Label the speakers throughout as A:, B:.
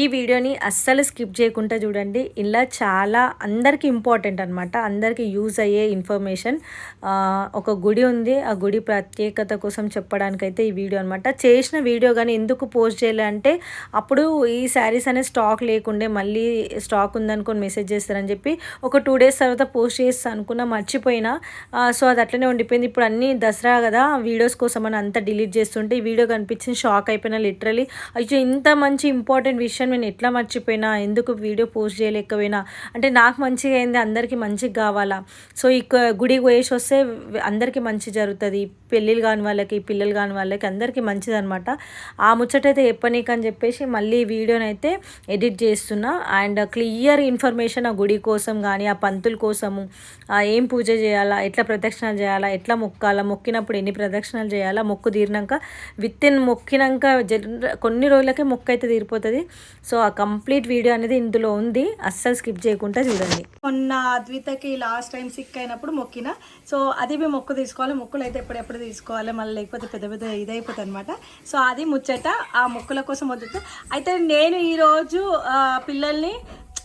A: ఈ వీడియోని అస్సలు స్కిప్ చేయకుండా చూడండి. ఇలా చాలా అందరికీ ఇంపార్టెంట్ అనమాట అందరికీ యూజ్ అయ్యే ఇన్ఫర్మేషన్. ఒక గుడి ఉంది. ఆ గుడి ప్రత్యేకత కోసం చెప్పడానికైతే ఈ వీడియో అనమాట చేసిన వీడియో కానీ ఎందుకు పోస్ట్ చేయలే అంటే అప్పుడు ఈ శారీస్ అనే స్టాక్ లేకుండే మళ్ళీ స్టాక్ ఉందనుకొని మెసేజ్ చేస్తారని చెప్పి ఒక టూ డేస్ తర్వాత పోస్ట్ చేస్తా అనుకున్నా మర్చిపోయినా. సో అది అట్లనే ఉండిపోయింది. ఇప్పుడు అన్ని దసరా కదా వీడియోస్ కోసం అని అంతా డిలీట్ చేస్తుంటే ఈ వీడియో కనిపించింది షాక్ అయిపోయినా లిటరలీ. అయ్యో ఇంత మంచి ఇంపార్టెంట్ విషయం నేను ఎట్లా మర్చిపోయినా ఎందుకు వీడియో పోస్ట్ చేయలేకపోయినా అంటే నాకు మంచిగా అయింది అందరికీ మంచిగా కావాలా? సో ఈ గుడికి పోయేసి వస్తే అందరికీ మంచి జరుగుతుంది. పెళ్ళిళ్ళు కాని వాళ్ళకి పిల్లలు కాని వాళ్ళకి అందరికీ మంచిది అనమాట ఆ ముచ్చటైతే చెప్పనీకి అని చెప్పేసి మళ్ళీ ఈ వీడియోని అయితే ఎడిట్ చేస్తున్నా. అండ్ క్లియర్ ఇన్ఫర్మేషన్ ఆ గుడి కోసం కానీ ఆ పంతుల కోసము ఏం పూజ చేయాలా ఎట్లా ప్రదక్షిణలు చేయాలా ఎట్లా మొక్కాలా మొక్కినప్పుడు ఎన్ని ప్రదక్షిణలు చేయాలా మొక్కు తీరినాక విత్ ఇన్ మొక్కినాక జర కొన్ని రోజులకే మొక్క అయితే తీరిపోతుంది. సో ఆ కంప్లీట్ వీడియో అనేది ఇందులో ఉంది. అస్సలు స్కిప్ చేయకుండా చూడండి.
B: మొన్న అద్వితకి లాస్ట్ టైం సిక్ అయినప్పుడు మొక్కిన. సో అది మేము మొక్కు తీసుకోవాలి. మొక్కులు అయితే ఎప్పుడెప్పుడు తీసుకోవాలి? మళ్ళీ లేకపోతే పెద్ద పెద్ద ఇదైపోతుంది అనమాట సో అది ముచ్చట ఆ మొక్కుల కోసం వద్దు. అయితే నేను ఈరోజు పిల్లల్ని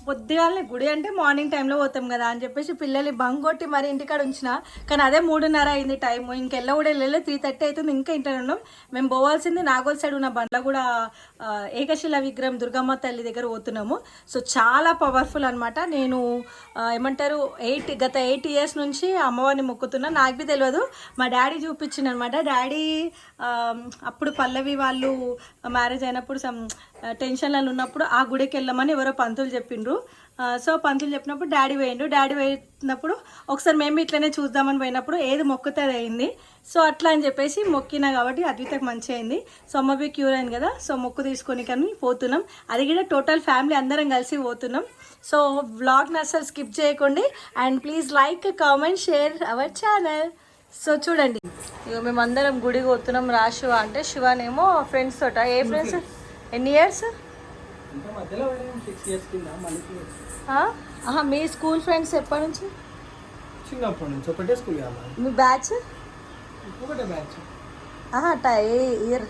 B: పొద్దుగాలనే గుడి అంటే మార్నింగ్ టైంలో పోతాం కదా అని చెప్పేసి పిల్లల్ని బంగ్ కొట్టి మరి ఇంటికాడ ఉంచిన. కానీ అదే మూడున్నర అయింది టైం ఇంకెళ్ళ కూడా వెళ్ళలేదు త్రీ థర్టీ అవుతుంది ఇంకా ఇంటర్ ఉన్నాం. మేము పోవాల్సింది నాగోల్ సైడ్ ఉన్న బండ్ల కూడా ఏకశిల విగ్రహం దుర్గమ్మ తల్లి దగ్గర పోతున్నాము. సో చాలా పవర్ఫుల్ అనమాట నేను ఏమంటారు ఎయిట్ గత ఎయిట్ ఇయర్స్ నుంచి అమ్మవారిని మొక్కుతున్నా. నాకు బి తెలియదు మా డాడీ చూపించింది అనమాట డాడీ అప్పుడు పల్లవి వాళ్ళు మ్యారేజ్ అయినప్పుడు సమ్ టెన్షన్లలో ఉన్నప్పుడు ఆ గుడికి వెళ్ళమని ఎవరో పంతులు చెప్పిండ్రు. సో పంతులు చెప్పినప్పుడు డాడీ పోయిండు. డాడీ పోయినప్పుడు ఒకసారి మేము ఇట్లనే చూద్దామని పోయినప్పుడు ఏది మొక్కుతే అయింది. సో అట్లా అని చెప్పేసి మొక్కినా కాబట్టి అద్వితకు మంచి అయింది. సో అమ్మవి క్యూర్ అయింది కదా సో మొక్కు తీసుకొని కానీ పోతున్నాం. అది కూడా టోటల్ ఫ్యామిలీ అందరం కలిసి పోతున్నాం. సో వ్లాగ్ని అసలు స్కిప్ చేయకండి. And please like comment share our channel. So చూడండి. ఇక మేమందరం గుడికి పోతున్నాం. రా శివ అంటే శివనేమో ఫ్రెండ్స్ తోట. ఏ ఫ్రెండ్స్ ఎన్ని ఇయర్స్? మీ స్కూల్ ఫ్రెండ్స్ ఎప్పటి నుంచి?
C: చిన్నప్పటి నుంచి ఒకటే స్కూల్
B: మీ బ్యాచ్?
C: ఒకటే బ్యాచ్.
B: టై year?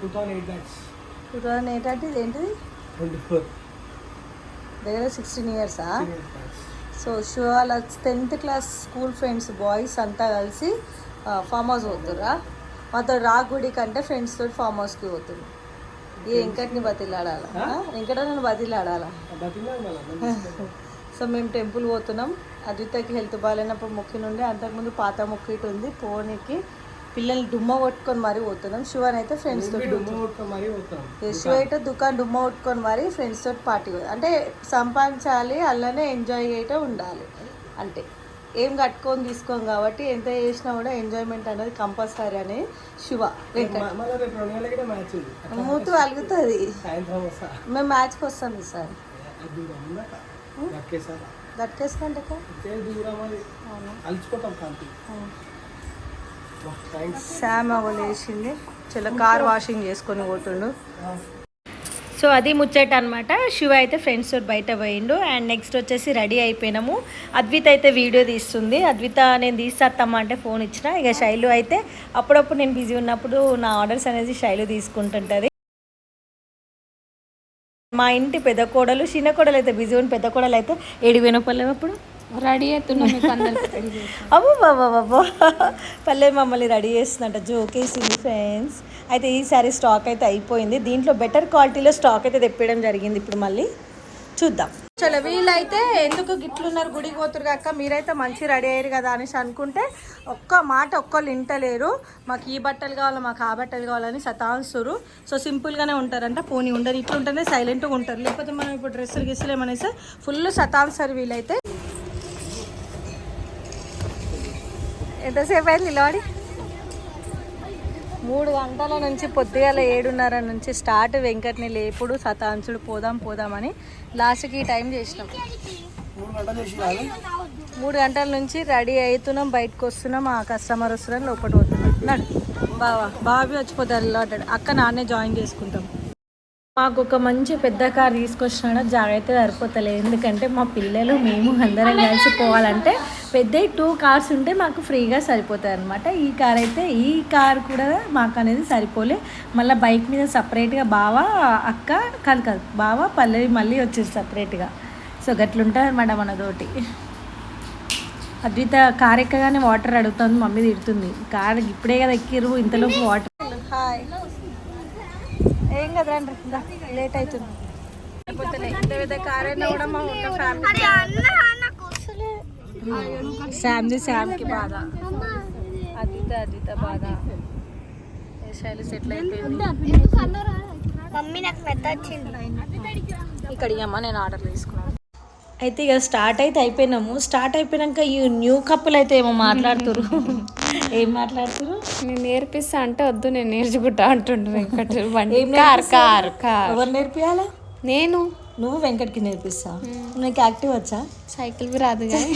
C: Two thousand eight batch.
B: Two thousand eight అంటే ఇది ఏంటిది
C: ట్వంటీ ఫోర్
B: దగ్గర సిక్స్టీన్ ఇయర్సా సో శివ వాళ్ళ tenth class school friends boys అంతా కలిసి ఫామ్ హౌస్ పోతుర్రా? మాతో రా గుడి కంటే ఫ్రెండ్స్ తోటి ఫామ్ హౌస్కి పోతుంది ఈ వెంకట్ని బతిలాడాలా? వెంకటని బతిలాడాలా? సో మేము టెంపుల్ పోతున్నాం. అద్వితకి హెల్త్ బాగాలేనప్పుడు మొక్కి నుండి అంతకుముందు పాత మొక్కి ఇటు ఉంది పోనీకి పిల్లల్ని డుమ్మ కొట్టుకొని మరీ పోతున్నాం. శివన్ అయితే ఫ్రెండ్స్ తోటి శివ అయితే దుకాణం డుమ్మ కొట్టుకొని మరీ ఫ్రెండ్స్ తోటి పార్టీ అంటే సంపాదించాలి అలానే ఎంజాయ్ చేయటం ఉండాలి. అంటే ఏం కట్టుకొని తీసుకోం కాబట్టి ఎంత చేసినా కూడా ఎంజాయ్మెంట్ అనేది కంపల్సరీ అని శివ మూతు అలుగుతుంది. మేము మ్యాచ్కి వస్తాం ఈసారి.
C: కాంతి. థ్యాంక్స్
B: శామ్ అవ్వలేసింది చాలా కార్ వాషింగ్ చేసుకొని పోతుండు.
A: సో అది ముచ్చట అనమాట శివ అయితే ఫ్రెండ్స్ తోటి బయట పోయిండు. అండ్ నెక్స్ట్ వచ్చేసి రెడీ అయిపోయినాము. అద్విత అయితే వీడియో తీస్తుంది. అద్విత నేను తీసేస్తామా అంటే ఫోన్ ఇచ్చిన. ఇక శైలు అయితే అప్పుడప్పుడు నేను బిజీ ఉన్నప్పుడు నా ఆర్డర్స్ అనేది శైలు తీసుకుంటుంటుంది. మా ఇంటి పెద్ద కోడలు చిన్న కోడలు అయితే బిజీ ఉంది పెద్ద కోడలు అయితే ఏడు వినపడలేము అప్పుడు?
D: రెడీ అవుతున్నాం
A: అబ్బో బాబా బాబా పల్లె మమ్మల్ని రెడీ చేస్తున్నట్ట జోకేసింది ఫ్రెండ్స్ అయితే ఈసారి స్టాక్ అయితే అయిపోయింది. దీంట్లో బెటర్ క్వాలిటీలో స్టాక్ అయితే తెప్పడం జరిగింది ఇప్పుడు మళ్ళీ. చూద్దాం.
B: చలో వీళ్ళైతే ఎందుకు గిట్లున్నారు గుడికి పోతురు కాక మీరైతే మంచి రెడీ అయ్యారు కదా అనేసి అనుకుంటే ఒక్క మాట ఒక్కళ్ళు వింటలేరు మాకు ఈ బట్టలు కావాలి మాకు ఆ బట్టలు కావాలని సతాంసురు సో సింపుల్గానే ఉంటారంట. పోనీ ఉండరు. ఇట్లుంటేనే సైలెంట్గా ఉంటారు. లేకపోతే మనం ఇప్పుడు డ్రెస్సులు గిస్సులు ఏమనేసి ఫుల్ సతాంసరు వీళ్ళైతే. ఎంతసేపు అయింది నిలబడి మూడు గంటల నుంచి పొద్దుగాల ఏడున్నర నుంచి స్టార్ట్ వెంకట్ని లేపుడు సతాంచుడు పోదాం పోదామని లాస్ట్కి ఈ టైం చేసినాం.
C: మూడు గంటలు
B: నుంచి రెడీ అవుతున్నాం బయటకు వస్తున్నాం ఆ కస్టమర్ వస్తున్నాం లోపల పోతున్నాం. బావా బాబీ వచ్చిపోతారు అక్క నాన్నే జాయిన్ చేసుకుంటాం. మాకు ఒక మంచి పెద్ద కార్ తీసుకొచ్చినాడో జాగ్రత్త సరిపోతలేదు ఎందుకంటే మా పిల్లలు మేము అందరం కలిసి పోవాలంటే పెద్ద టూ కార్స్ ఉంటే మాకు ఫ్రీగా సరిపోతాయి అనమాట ఈ కార్ అయితే ఈ కార్ కూడా మాకు అనేది సరిపోలే. మళ్ళీ బైక్ మీద సపరేట్గా బావ అక్క కాదు కాదు బావ పల్లవి మళ్ళీ వచ్చేది సపరేట్గా సో గట్లుంటుంది అనమాట మనతోటి. అద్విత కార్ ఎక్కగానే వాటర్ అడుగుతుంది మమ్మీ తిడుతుంది. కార్ ఇప్పుడే కదా ఎక్కిరు ఇంతలోపు వాటర్ హాయ్ ఏం కదా లేట్ అవుతుంది. శామ్ది శామ్కి బాధ. అద్విత అద్విత బాధ. శైలి సెటిల్ అయిపోయింది?
E: మమ్మీ నాకు పెద్ద వచ్చింది.
B: ఇక్కడ అమ్మ నేను ఆర్డర్ తీసుకున్నాను. అయితే ఇక స్టార్ట్ అయితే అయిపోయినాము. స్టార్ట్ అయిపోయినాక ఈ న్యూ కప్పులు అయితే ఏమో మాట్లాడుతురు ఏం మాట్లాడుతురు
D: నేను నేర్పిస్తా అంటే వద్దు నేను నేర్చుకుంటా అంటుండ్రు వెంకట. కార్
B: నేర్పిస్తావు?
D: కార్ కార్
B: ఎవరు నేర్పియాలా?
D: నేను.
B: నువ్వు వెంకట్కి నేర్పిస్తా నీకు యాక్టివ్ వచ్చా?
D: సైకిల్ బి రాదు కానీ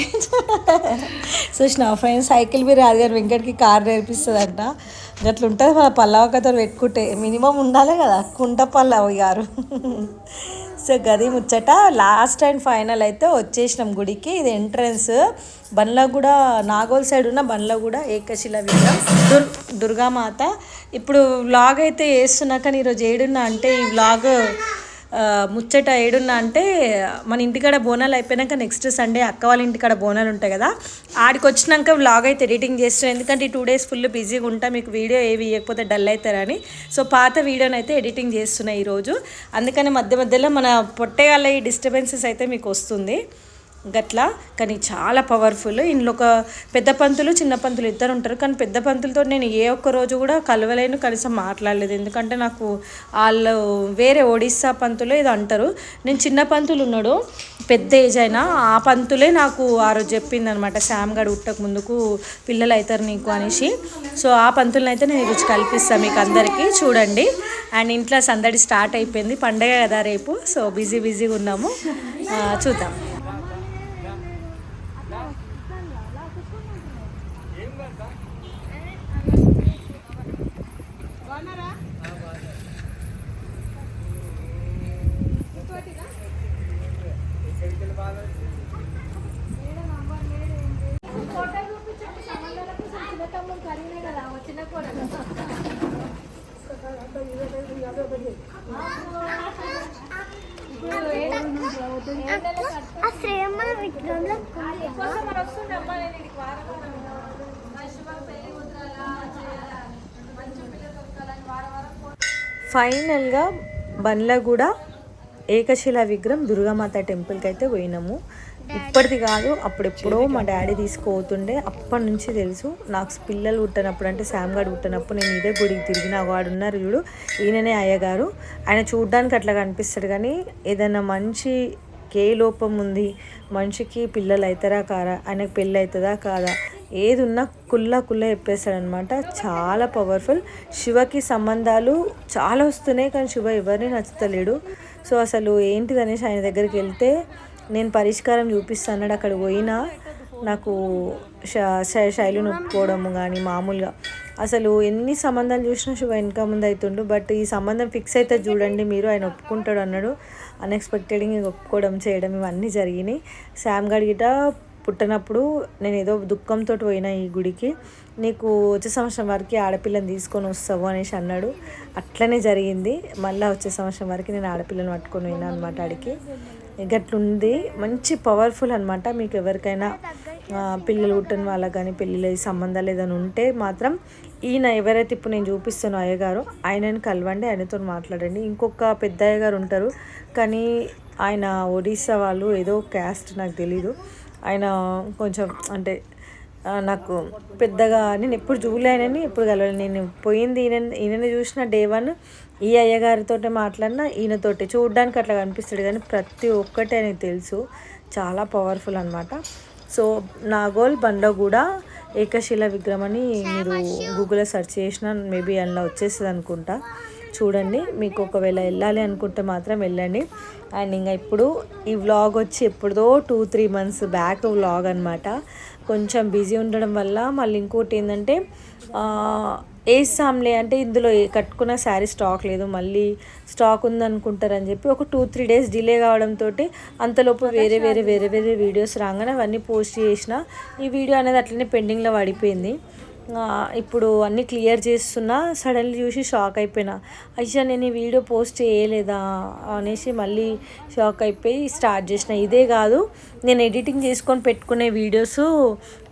B: చూసిన ఫ్రెండ్స్ సైకిల్ బి రాదు కానీ వెంకట్కి కార్ నేర్పిస్తుందంట. అట్లా ఉంటుంది మన పల్లవ కథలు పెట్టుకుంటే. మినిమం ఉండాలి కదా కుంట పల్లవ గారు. సో గది ముచ్చట లాస్ట్ అండ్ ఫైనల్ అయితే వచ్చేసినాం గుడికి. ఇది ఎంట్రన్స్ బండ్లగూడ నాగోల్ సైడ్ ఉన్న బండ్లగూడ ఏకశిల విగ్రహం. దుర్ దుర్గామాత. ఇప్పుడు వ్లాగ్ అయితే వేస్తున్నా కానీ ఈరోజు ఏడున్నా అంటే ఈ వ్లాగ్ ముచ్చట ఏడున్న అంటే మన ఇంటికాడ బోనాలు అయిపోయాక నెక్స్ట్ సండే అక్క వాళ్ళ ఇంటికాడ బోనాలు ఉంటాయి కదా ఆడికి వచ్చినాక వ్లాగ్ అయితే ఎడిటింగ్ చేస్తాను ఎందుకంటే ఈ టూ డేస్ ఫుల్ బిజీగా ఉంటా మీకు వీడియో ఏవి ఇవ్వకపోతే డల్ అవుతారని. సో పాత వీడియోని అయితే ఎడిటింగ్ చేస్తున్నాయి ఈరోజు. అందుకని మధ్య మధ్యలో మన పొట్టేగాళ్ళ ఈ డిస్టర్బెన్సెస్ అయితే మీకు వస్తుంది. గట్లా కానీ చాలా పవర్ఫుల్ ఇందులో ఒక పెద్ద పంతులు చిన్న పంతులు ఇద్దరు ఉంటారు. కానీ పెద్ద పంతులతో నేను ఏ ఒక్క రోజు కూడా కలవలేను కనీసం మాట్లాడలేదు. ఎందుకంటే నాకు వాళ్ళు వేరే ఒడిస్సా పంతులు ఇది అంటారు. నేను చిన్న పంతులు ఉన్నాడు. పెద్ద ఏజ్ అయినా ఆ పంతులే నాకు ఆ రోజు చెప్పింది అనమాట శామ్ గడు ఉట్టక ముందుకు పిల్లలు అవుతారు నీకు అనేసి. సో ఆ పంతులను అయితే నేను ఈరోజు కల్పిస్తాను మీకు అందరికీ చూడండి. అండ్ ఇంట్లో సందడి స్టార్ట్ అయిపోయింది. పండగ కదా రేపు. సో బిజీ బిజీగా ఉన్నాము. చూద్దాం. ఫైనల్గా బండ్లగూడ ఏకశిల విగ్రహం దుర్గామాత టెంపుల్కి అయితే పోయినాము. ఇప్పటిది కాదు అప్పుడెప్పుడో మా డాడీ తీసుకుపోతుండే. అప్పటి నుంచి తెలుసు నాకు పిల్లలు పుట్టినప్పుడు అంటే శామ్ గారు పుట్టినప్పుడు నేను ఇదే గుడికి తిరిగిన వాడు ఉన్నారు చూడు ఈయననే అయ్యగారు. ఆయన చూడ్డానికి అట్లా కనిపిస్తాడు కానీ ఏదైనా మంచి ఏ లోపం ఉంది మనిషికి పిల్లలు అవుతారా కారా ఆయనకు పెళ్ళి అవుతుందా కాదా ఏది ఉన్నా కుల్ల కుల్ల చెప్పేస్తాడనమాట చాలా పవర్ఫుల్ శివకి సంబంధాలు చాలా వస్తున్నాయి కానీ శివ ఎవరిని నచ్చుతలేడు. సో అసలు ఏంటిది అనేసి ఆయన దగ్గరికి వెళ్తే నేను పరిష్కారం చూపిస్తాను అన్నాడు. అక్కడ పోయినా నాకు శైలి శ- కానీ మామూలుగా. అసలు ఎన్ని సంబంధాలు చూసినా శివ వెనక ముందు అవుతుండు బట్ ఈ సంబంధం ఫిక్స్ అయితే చూడండి మీరు ఆయన ఒప్పుకుంటాడు అన్నాడు. అన్ఎక్స్పెక్టెడ్గా ఒప్పుకోవడం చేయడం ఇవన్నీ జరిగినాయి. శామ్ గడ్ గిట పుట్టినప్పుడు నేను ఏదో దుఃఖంతో పోయినా ఈ గుడికి. నీకు వచ్చే సంవత్సరం వరకు ఆడపిల్లని తీసుకొని వస్తావు అనేసి అన్నాడు. అట్లనే జరిగింది. మళ్ళీ వచ్చే సంవత్సరం వరకు నేను ఆడపిల్లని పట్టుకొని పోయినా అనమాట ఆడికి. గట్లుంది. మంచి పవర్ఫుల్ అనమాట మీకు ఎవరికైనా పిల్లలు పుట్టిన వాళ్ళకి కానీ పెళ్ళిళ్ళ సంబంధాలు ఏదైనా ఉంటే మాత్రం ఈయన ఎవరైతే ఇప్పుడు నేను చూపిస్తాను అయ్యగారు ఆయనని కలవండి ఆయనతో మాట్లాడండి. ఇంకొక పెద్ద అయ్యగారు ఉంటారు. కానీ ఆయన ఒడిస్సా వాళ్ళు ఏదో క్యాస్ట్ నాకు తెలీదు. ఆయన కొంచెం అంటే నాకు పెద్దగా నేను ఎప్పుడు చూడలేనని ఎప్పుడు కలవలేదు నేను పోయింది ఈయన ఈయనని చూసిన డే వన్ ఈ అయ్యగారితో మాట్లాడినా ఈయనతోటి. చూడడానికి అట్లా కనిపిస్తాడు కానీ ప్రతి ఒక్కటి ఆయనకి తెలుసు. చాలా పవర్ఫుల్ అనమాట సో నాగోల్ బండ కూడా ఏకశిల విగ్రహం అని మీరు గూగుల్లో సెర్చ్ చేసిన మేబీ అందులో వచ్చేస్తుంది అనుకుంటా చూడండి మీకు ఒకవేళ వెళ్ళాలి అనుకుంటే మాత్రం వెళ్ళండి. అండ్ ఇంకా ఇప్పుడు ఈ వ్లాగ్ వచ్చి ఎప్పుడుదో two three months back vlog అనమాట కొంచెం బిజీ ఉండడం వల్ల మళ్ళీ ఇంకోటి ఏంటంటే ఆ, వేస్తాంలే అంటే ఇందులో ఏ- కట్టుకున్న శారీ స్టాక్ లేదు. మళ్ళీ స్టాక్ ఉందనుకుంటారని చెప్పి ఒక టూ త్రీ డేస్ డిలే కావడంతో అంతలోపు వేరే వేరే వేరే వేరే వీడియోస్ రాగానే అవన్నీ పోస్ట్ చేసిన ఈ వీడియో అనేది అట్లనే పెండింగ్లో పడిపోయింది. ఇప్పుడు అన్నీ క్లియర్ చేస్తున్నా సడన్లీ చూసి షాక్ అయిపోయినా. అయ్యా నేను ఈ వీడియో పోస్ట్ చేయలేదా అనేసి మళ్ళీ షాక్ అయిపోయి స్టార్ట్ చేసిన. ఇదే కాదు నేను ఎడిటింగ్ చేసుకొని పెట్టుకునే వీడియోస్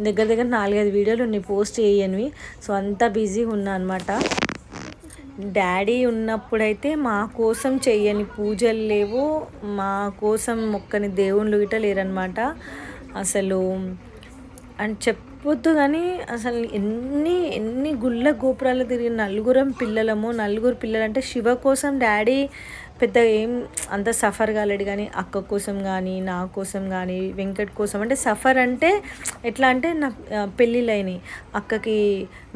B: దగ్గర దగ్గర నాలుగైదు వీడియోలు ఉన్నాయి పోస్ట్ చేయనివి. సో అంతా బిజీగా ఉన్నా అనమాట డాడీ ఉన్నప్పుడైతే మా కోసం చెయ్యని పూజలు లేవు. మా కోసం మొక్కని దేవుళ్ళు గిట్ట లేరనమాట అసలు అని చెప్ చెప్పొద్దు కానీ అసలు ఎన్ని ఎన్ని గుళ్ళ గోపురాలు తిరిగి నలుగురం పిల్లలము నలుగురు పిల్లలు అంటే శివ కోసం డాడీ పెద్ద ఏం అంత సఫర్ కాలేడు కానీ అక్క కోసం కానీ నా కోసం కానీ వెంకట్ కోసం అంటే సఫర్ అంటే ఎట్లా అంటే నా పెళ్ళిళ్ళైనవి అక్కకి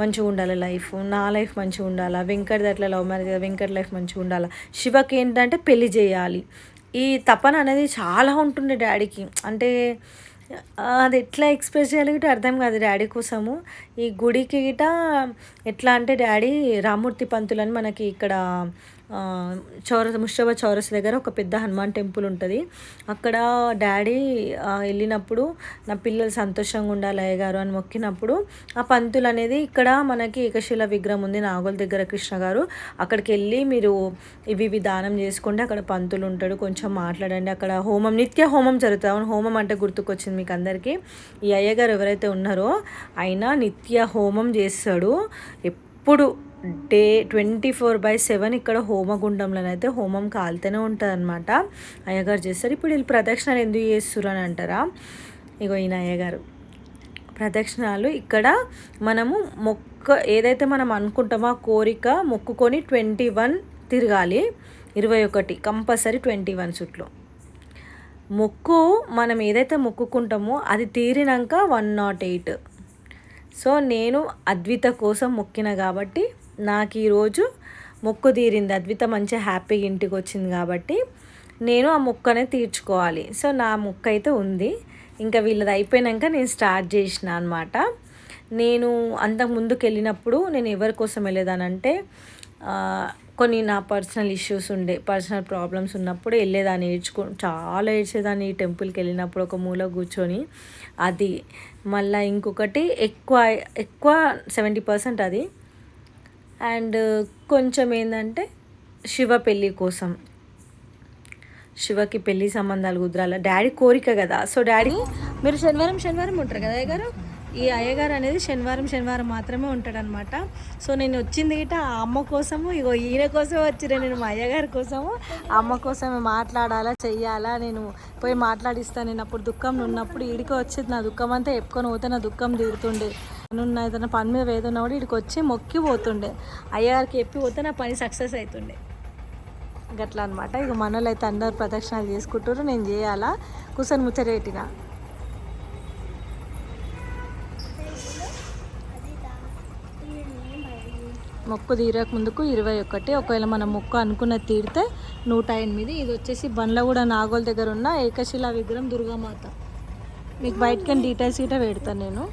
B: మంచిగా ఉండాలి లైఫ్ నా లైఫ్ మంచిగా ఉండాలా? వెంకట్ అట్లా లవ్ మ్యారేజ్ కదా, వెంకట్ లైఫ్ మంచిగా ఉండాలా? శివకి ఏంటంటే పెళ్ళి చేయాలి. ఈ తపన అనేది చాలా ఉంటుండే డాడీకి. అంటే అది ఎట్లా ఎక్స్ప్రెస్ చేయాలి గిట్ట అర్థం కాదు డాడీ కోసము. ఈ గుడికి గిట ఎట్లా అంటే డాడీ రామూర్తి పంతులు అని మనకి ఇక్కడ చౌరస్ ముష్టబా చౌరస్ దగ్గర ఒక పెద్ద హనుమాన్ టెంపుల్ ఉంటుంది. అక్కడ డాడీ వెళ్ళినప్పుడు నా పిల్లలు సంతోషంగా ఉండాలి అయ్యగారు అని మొక్కినప్పుడు ఆ పంతులు అనేది ఇక్కడ మనకి ఏకశిల విగ్రహం ఉంది నాగోల్ దగ్గర కృష్ణ గారు. అక్కడికి వెళ్ళి మీరు ఇవి ఇవి దానం చేసుకోండి అక్కడ పంతులు ఉంటాడు కొంచెం మాట్లాడండి అక్కడ హోమం నిత్య హోమం జరుగుతుంది. అవును హోమం అంటే గుర్తుకొచ్చింది మీకు అందరికీ. ఈ అయ్యగారు ఎవరైతే ఉన్నారో ఆయన నిత్య హోమం చేస్తాడు. ఎప్పుడు day twenty four by seven ఇక్కడ హోమగుండంలోనైతే హోమం కాలుతూనే ఉంటుంది అనమాట అయ్యగారు చేస్తారు. ఇప్పుడు వీళ్ళు ప్రదక్షిణలు ఎందుకు చేస్తారు అని అంటారా? ఇగో ఈయన అయ్యగారు. ప్రదక్షిణాలు ఇక్కడ మనము మొక్క ఏదైతే మనం అనుకుంటామో ఆ కోరిక మొక్కుకొని ట్వంటీ వన్ తిరగాలి. ఇరవై ఒకటి కంపల్సరీ ట్వంటీ వన్ చుట్లు మొక్కు మనం ఏదైతే మొక్కుకుంటామో అది తీరినాక వన్ నాట్ ఎయిట్. సో నేను అద్విత కోసం మొక్కిన కాబట్టి నాకు ఈరోజు మొక్కు తీరింది. అద్విత మంచిగా హ్యాపీగా ఇంటికి వచ్చింది కాబట్టి నేను ఆ మొక్కనే తీర్చుకోవాలి. సో నా మొక్క అయితే ఉంది. ఇంకా వీళ్ళది అయిపోయినాక నేను స్టార్ట్ చేసిన అనమాట నేను అంతకు ముందుకు వెళ్ళినప్పుడు నేను ఎవరి కోసం వెళ్ళేదానంటే కొన్ని నా పర్సనల్ ఇష్యూస్ ఉండే పర్సనల్ ప్రాబ్లమ్స్ ఉన్నప్పుడు వెళ్ళేదాన్ని ఏడ్చుకో చాలా ఏడ్చేదాన్ని ఈ టెంపుల్కి వెళ్ళినప్పుడు ఒక మూల కూర్చొని. అది మళ్ళీ ఇంకొకటి ఎక్కువ ఎక్కువ సెవెంటీ పర్సెంట్ అది అండ్ కొంచెం ఏంటంటే శివ పెళ్ళి కోసం. శివకి పెళ్ళి సంబంధాలు కుదరాల. డాడీ కోరిక కదా. సో డాడీ మీరు శనివారం శనివారం ఉంటారు కదా అయ్యగారు? ఈ అయ్యగారు అనేది శనివారం శనివారం మాత్రమే ఉంటాడనమాట సో నేను వచ్చింది గిట ఆ అమ్మ కోసము ఇగో ఈయన కోసం వచ్చిన నేను మా అయ్యగారి కోసము. అమ్మ కోసమే మాట్లాడాలా చెయ్యాలా నేను పోయి మాట్లాడిస్తాను నేను అప్పుడు దుఃఖం ఉన్నప్పుడు ఈడికి వచ్చేది నా దుఃఖం అంతా చెప్పుకొని పోతే నా దుఃఖం తీరుతుండే. ఉన్న ఏదైనా పని మీద ఏదైనా కూడా ఇక్కడికి వచ్చి మొక్కి పోతుండే. అయ్యగారికి చెప్పి పోతే నా పని సక్సెస్ అవుతుండే గట్లా అనమాట ఇక మనోళ్ళు అయితే అందరు ప్రదక్షిణాలు చేసుకుంటారు నేను చేయాలా? కూర్చొని ముచ్చరేటిన మొక్కు తీరక ముందుకు ఇరవై ఒకటి. ఒకవేళ మనం మొక్కు అనుకున్న తీరితే నూట ఎనిమిది. ఇది వచ్చేసి బండ్లగూడ నాగోల్ దగ్గర ఉన్న ఏకశిలా విగ్రహం దుర్గామాత. మీకు బయటకని డీటెయిల్స్ గిట్ట పెడతాను నేను.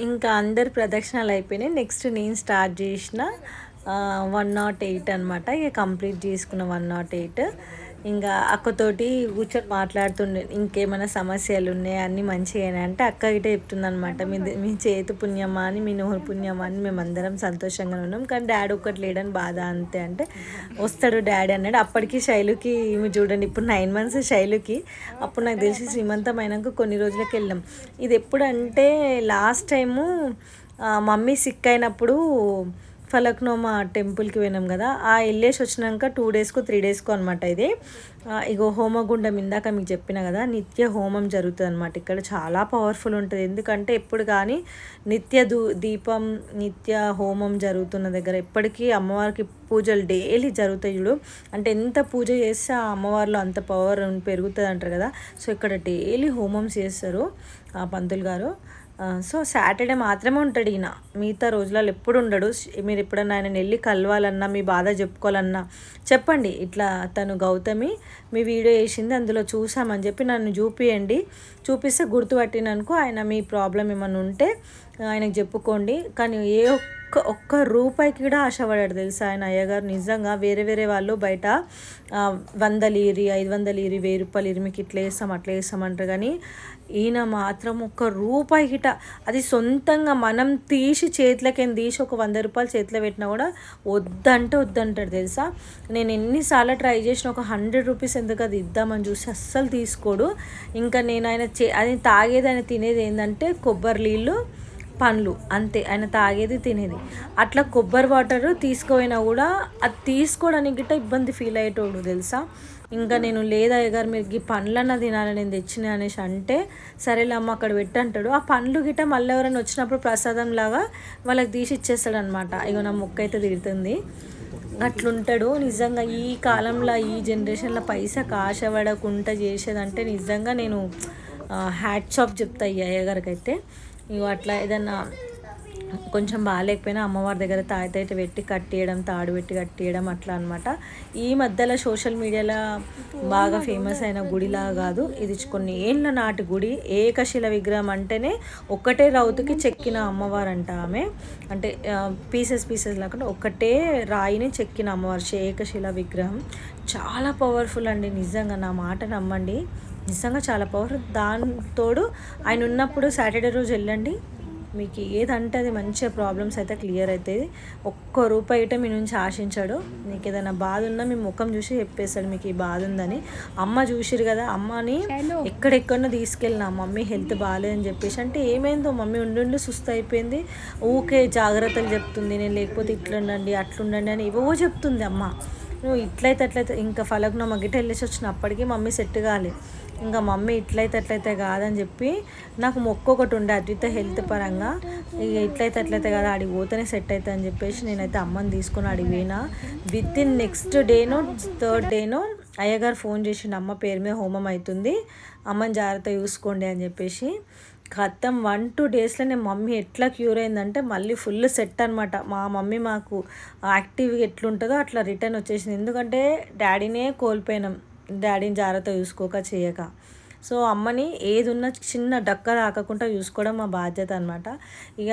B: ఇంకా అందరు ప్రదక్షిణాలు అయిపోయినాయి. నెక్స్ట్ నేను స్టార్ట్ చేసిన వన్ నాట్ ఎయిట్ అనమాట ఇక కంప్లీట్ చేసుకున్న వన్ నాట్ ఎయిట్ ఇంకా అక్కతోటి కూర్చొని మాట్లాడుతుండే ఇంకేమైనా సమస్యలు ఉన్నాయి అన్నీ మంచిగానే అంటే అక్క గిట్ట చెప్తుందనమాట మీ మీ చేతి పుణ్యమా అని మీ నోరు పుణ్యమా అని మేమందరం సంతోషంగా ఉన్నాం. కానీ డాడీ ఒక్కటి లేడని బాధ అంతే అంటే వస్తాడు డాడీ అన్నాడు. అప్పటికి శైలుకి ఈమె చూడండి ఇప్పుడు నైన్ మంత్స్ శైలుకి అప్పుడు నాకు తెలిసి శ్రీమంతం అయినాక కొన్ని రోజులకి వెళ్ళాం. ఇది ఎప్పుడంటే లాస్ట్ టైము మమ్మీ సిక్ అయినప్పుడు ఫలక్నోమా టెంపుల్కి పోయినాం కదా ఆ వెళ్ళేసి వచ్చినాక టూ డేస్కు త్రీ డేస్కు అనమాట ఇది. ఇగో హోమగుండం ఇందాక మీకు చెప్పిన కదా నిత్య హోమం జరుగుతుంది అనమాట ఇక్కడ చాలా పవర్ఫుల్ ఉంటుంది. ఎందుకంటే ఎప్పుడు కానీ నిత్య దూ దీపం నిత్య హోమం జరుగుతున్న దగ్గర ఎప్పటికీ అమ్మవారికి పూజలు డైలీ జరుగుతాయి చూడు. అంటే ఎంత పూజ చేస్తే ఆ అమ్మవారిలో అంత పవర్ పెరుగుతుంది అంటారు కదా. సో ఇక్కడ డైలీ హోమం చేస్తారు ఆ పంతులు గారు. సో సాటర్డే మాత్రమే ఉంటాడు ఈయన. మిగతా రోజులలో ఎప్పుడు ఉండడు. మీరు ఎప్పుడన్నా ఆయన వెళ్ళి కలవాలన్నా మీ బాధ చెప్పుకోవాలన్నా చెప్పండి. ఇట్లా తను గౌతమి మీ వీడియో వేసింది అందులో చూసామని చెప్పి నన్ను చూపియండి. చూపిస్తే గుర్తుపట్టిననుకో ఆయన మీ ప్రాబ్లం ఏమైనా ఉంటే ఆయనకు చెప్పుకోండి. కానీ ఏ ఒక్క ఒక్క రూపాయికి కూడా ఆశపడాడు తెలుసా? ఆయన అయ్యగారు నిజంగా వేరే వేరే వాళ్ళు బయట వందలు ఇరి ఐదు వందలు ఇరి వెయ్యి రూపాయలు ఇరి మీకు ఇట్లా వేస్తాం అట్లా వేస్తామంటారు కానీ ఈయన మాత్రం ఒక్క రూపాయి గిట అది సొంతంగా మనం తీసి చేతిలోకి తీసి ఒక వంద రూపాయలు చేతిలో పెట్టినా కూడా వద్దంటే వద్దంటాడు తెలుసా? నేను ఎన్నిసార్లు ట్రై చేసిన ఒక హండ్రెడ్ రూపీస్ ఎందుకు అది ఇద్దామని చూసి అస్సలు తీసుకోడు. ఇంకా నేను ఆయన చే అది తాగేది ఆయన తినేది ఏంటంటే కొబ్బరి నీళ్ళు పండ్లు అంతే. ఆయన తాగేది తినేది. అట్లా కొబ్బరి వాటర్ తీసుకుపోయినా కూడా అది తీసుకోవడానికి గిట్ట ఇబ్బంది ఫీల్ అయ్యేటోడు తెలుసా? ఇంకా నేను లేదా గారు మీరు ఈ పండ్లన్న తినాలి? నేను తెచ్చిన అనేసి అంటే సరేలే అమ్మ అక్కడ పెట్టి అంటాడు. ఆ పండ్లు గిట్ట మళ్ళీ ఎవరైనా వచ్చినప్పుడు ప్రసాదం లాగా వాళ్ళకి తీసి ఇచ్చేస్తాడు అనమాట ఇగో నా మొక్క అయితే తిడుతుంది. అట్లుంటాడు. నిజంగా ఈ కాలంలో ఈ జనరేషన్లో పైసా ఆశపడకుండా చేసేదంటే నిజంగా నేను హ్యాట్స్ ఆఫ్ చెప్తా ఈ అయ్యగారికి అయితే ఇగో అట్లా ఏదన్నా కొంచెం బాగాలేకపోయినా అమ్మవారి దగ్గర తాయితైట పెట్టి కట్టేయడం తాడు పెట్టి కట్టేయడం అట్లా అనమాట ఈ మధ్యలో సోషల్ మీడియాలో బాగా ఫేమస్ అయిన గుడిలా కాదు ఇది కొన్ని ఏళ్ళ నాటి గుడి. ఏకశిల విగ్రహం అంటేనే ఒక్కటే రౌతుకి చెక్కిన అమ్మవారు అంట ఆమె. అంటే పీసెస్ పీసెస్ లేకుండా ఒకటే రాయిని చెక్కిన అమ్మవారు. ఏకశిల విగ్రహం. చాలా పవర్ఫుల్ అండి నిజంగా నా మాట నమ్మండి. నిజంగా చాలా పవర్ఫుల్ దానితోడు ఆయన ఉన్నప్పుడు సాటర్డే రోజు వెళ్ళండి. మీకు ఏదంటే అది మంచిగా ప్రాబ్లమ్స్ అయితే క్లియర్ అవుతుంది ఒక్క రూపాయి అయితే మీ నుంచి ఆశించాడు. మీకు ఏదైనా బాధ ఉన్నా మీ ముఖం చూసి చెప్పేస్తాడు మీకు ఈ బాధ ఉందని. అమ్మ చూసిరు కదా అమ్మని ఎక్కడెక్కడో తీసుకెళ్ళిన మమ్మీ హెల్త్ బాగాలేదని చెప్పేసి. అంటే ఏమైందో మమ్మీ ఉండి సుస్థ అయిపోయింది. ఊకే జాగ్రత్తలు చెప్తుంది. నేను లేకపోతే ఇట్లుండండి అట్లుండండి అని ఏవో చెప్తుంది అమ్మ. నువ్వు ఇట్లయితే అట్లయితే ఇంకా ఫలక్నమ్మ గిట్ట వెళ్ళేసి వచ్చినప్పటికీ మమ్మీ సెట్ కాలే. ఇంకా మమ్మీ ఇట్లయితే అట్లయితే కాదని చెప్పి నాకు మొక్క ఒకటి ఉండే అద్విత హెల్త్ పరంగా. ఇక ఇట్లయితే అట్లయితే కాదు అడిగి పోతేనే సెట్ అవుతుంది అని చెప్పేసి నేనైతే అమ్మని తీసుకుని ఆడికి విత్ ఇన్ నెక్స్ట్ డేనో థర్డ్ డేనో అయ్యగారు ఫోన్ చేసిండు అమ్మ పేరు మీద హోమం అవుతుంది అమ్మని జాగ్రత్త చూసుకోండి అని చెప్పేసి. ఖతం వన్ టూ డేస్లో నేను మమ్మీ ఎట్లా క్యూర్ అయిందంటే మళ్ళీ ఫుల్ సెట్ అనమాట మా మమ్మీ మాకు యాక్టివ్గా ఎట్లుంటుందో అట్లా రిటర్న్ వచ్చేసింది. ఎందుకంటే డాడీనే కోల్పోయినాం. డాడీని జాగ్రత్త చూసుకోక చేయక. సో అమ్మని ఏది ఉన్నా చిన్న డక్క రాకకుండా చూసుకోవడం మా బాధ్యత అనమాట ఇక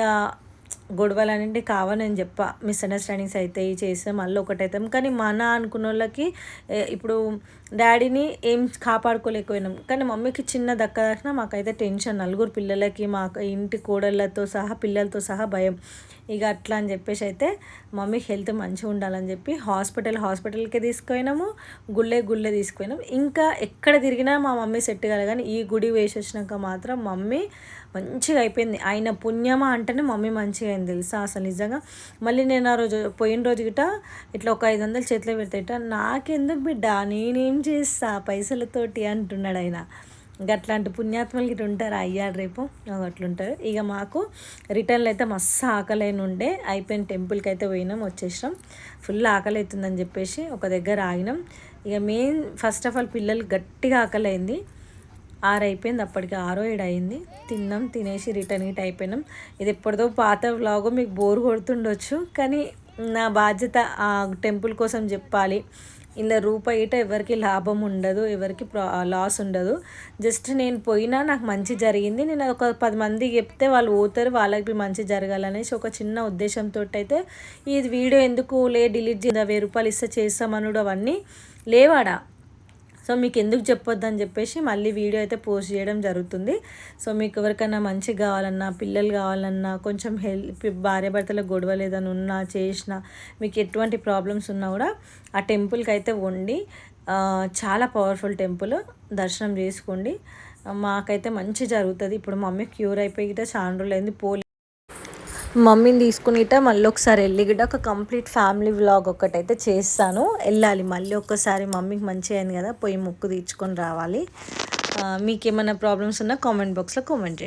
B: గొడవలు అనేది కావాలని చెప్ప మిస్అండర్స్టాండింగ్స్ అవుతాయి చేస్తే మళ్ళీ ఒకటైతాం. కానీ మన అనుకున్న వాళ్ళకి ఇప్పుడు డాడీని ఏం కాపాడుకోలేకపోయినాం. కానీ మమ్మీకి చిన్న దక్క దాకినా మాకైతే టెన్షన్. నలుగురు పిల్లలకి మా ఇంటి కోడళ్ళతో సహా పిల్లలతో సహా భయం. ఇక అట్లా అని చెప్పేసి అయితే మమ్మీ హెల్త్ మంచిగా ఉండాలని చెప్పి హాస్పిటల్ హాస్పిటల్కే తీసుకుపోయినాము. గుళ్ళే గుళ్ళే తీసుకుపోయినాం. ఇంకా ఎక్కడ తిరిగినా మా మమ్మీ సెట్ కాలే. కానీ ఈ గుడి వేసేసినాక మాత్రం మమ్మీ మంచిగా అయిపోయింది. ఆయన పుణ్యమా అంటేనే మమ్మీ మంచిగా అయింది తెలుసా అసలు నిజంగా. మళ్ళీ నేను ఆ రోజు పోయిన రోజు గిట ఇట్లా ఒక ఐదు వందలు చేతిలో పెడతాయిట నాకెందుకు బిడ్డ? నేనేం చేస్తా పైసలతోటి? అంటున్నాడు ఆయన. అట్లాంటి పుణ్యాత్మలు గిట్ట ఉంటారు? అయ్యాడు రేపు. అట్లుంటారు. ఇక మాకు రిటర్న్లో అయితే మస్తు ఆకలి ఉండే అయిపోయిన టెంపుల్కి అయితే పోయినాం వచ్చేసినాం. ఫుల్ ఆకలి అవుతుందని చెప్పేసి ఒక దగ్గర ఆగినాం. ఇక మెయిన్ ఫస్ట్ ఆఫ్ ఆల్ పిల్లలు గట్టిగా ఆకలి అయింది ఆరు అయిపోయింది అప్పటికి ఆరో ఏడు అయింది తిన్నాం తినేసి రిటర్న్ ఇట్ అయిపోయినాం. ఇది ఎప్పటిదో పాత వ్లాగో మీకు బోర్ కొడుతుండొచ్చు. కానీ నా బాధ్యత ఆ టెంపుల్ కోసం చెప్పాలి. ఇలా రూపాయి ఇట ఎవరికి లాభం ఉండదు ఎవరికి ప్రా లాస్ ఉండదు. జస్ట్ నేను పోయినా నాకు మంచి జరిగింది. నేను ఒక పది మంది చెప్తే వాళ్ళు పోతారు వాళ్ళకి మంచి జరగాలనేసి ఒక చిన్న ఉద్దేశంతో అయితే ఈ వీడియో ఎందుకు లే డిలీట్ చేద్దాం వెయ్యి రూపాయలు ఇస్తే చేస్తామనుడు అవన్నీ లేవాడా? సో మీకు ఎందుకు చెప్పొద్దని చెప్పేసి మళ్ళీ వీడియో అయితే పోస్ట్ చేయడం జరుగుతుంది. సో మీకు ఎవరికైనా మంచి కావాలన్నా పిల్లలు కావాలన్నా కొంచెం హెల్ప్ భార్య భర్తల గొడవలు ఏదైనా ఉన్నా చేసినా మీకు ఎటువంటి ప్రాబ్లమ్స్ ఉన్నా కూడా ఆ టెంపుల్కి అయితే వండి చాలా పవర్ఫుల్ టెంపుల్ దర్శనం చేసుకోండి. మాకైతే మంచి జరుగుతుంది. ఇప్పుడు మమ్మీ క్యూర్ అయిపోయి చాలా రోజులు అయింది పోలీ మమ్మీని తీసుకునిట మళ్ళీ ఒకసారి వెళ్ళి కూడా ఒక కంప్లీట్ ఫ్యామిలీ వ్లాగ్ ఒకటైతే చేస్తాను. వెళ్ళాలి. మళ్ళీ ఒక్కసారి మమ్మీకి మంచి అయింది కదా పోయి ముక్కు తీర్చుకొని రావాలి. మీకు ఏమైనా ప్రాబ్లమ్స్ ఉన్నా కామెంట్ బాక్స్లో కామెంట్ చేయండి.